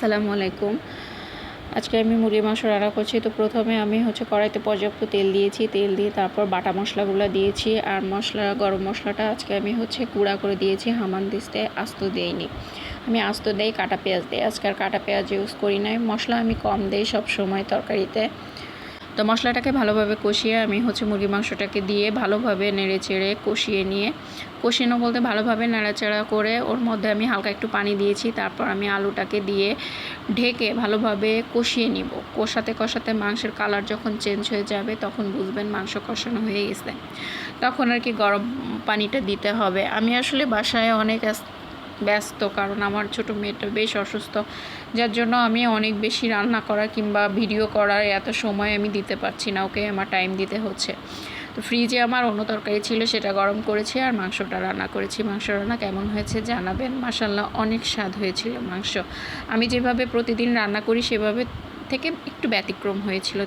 আসসালামু আলাইকুম। আজকে আমি মুরগি মাংস রান্না করছি। তো প্রথমে আমি হচ্ছে কড়াইতে পর্যাপ্ত তেল দিয়েছি। তেল দিয়ে তারপর বাটা মশলাগুলো দিয়েছি। আর মশলা, গরম মশলাটা আজকে আমি হচ্ছে কুড়া করে দিয়েছি। হামান দিস্তে আস্ত দেইনি। আমি আস্ত দেই, কাটা পেঁয়াজ দিই। আজকে আর কাটা পেঁয়াজ ইউজ করি নাই। মশলা আমি কম দেই সব সময় তরকারিতে। তো মশলাটাকে ভালোভাবে কষিয়ে আমি হচ্ছে মুরগির মাংসটাকে দিয়ে ভালোভাবে নেড়ে চেড়ে কষিয়ে নিয়ে কষিয়ে বলতে ভালোভাবে নাড়াচাড়া করে ওর মধ্যে আমি হালকা একটু পানি দিয়েছি, তারপর আমি আলুটাকে দিয়ে ঢেকে ভালোভাবে কষিয়ে নিব। কষাতে কষাতে মাংসের কালার যখন চেঞ্জ হয়ে যাবে তখন বুঝবেন মাংস কষানো হয়ে গেছে। তখন আর কি গরম পানিটা দিতে হবে। আমি আসলে বাসায় অনেক ব্যস্ত, কারণ আমার ছোটো মেয়েটা বেশ অসুস্থ, যার জন্য আমি অনেক বেশি রান্না করা কিংবা ভিডিও করার এত সময় আমি দিতে পারছি না, ওকে আমার টাইম দিতে হচ্ছে। তো ফ্রিজে আমার অন্য তরকারি ছিল, সেটা গরম করেছি আর মাংসটা রান্না করেছি। মাংস রান্না কেমন হয়েছে জানাবেন? মাসাল্লাহ অনেক স্বাদ হয়েছিল মাংস। আমি যেভাবে প্রতিদিন রান্না করি, সেভাবে থেকে একটু ব্যতিক্রম হয়েছিল।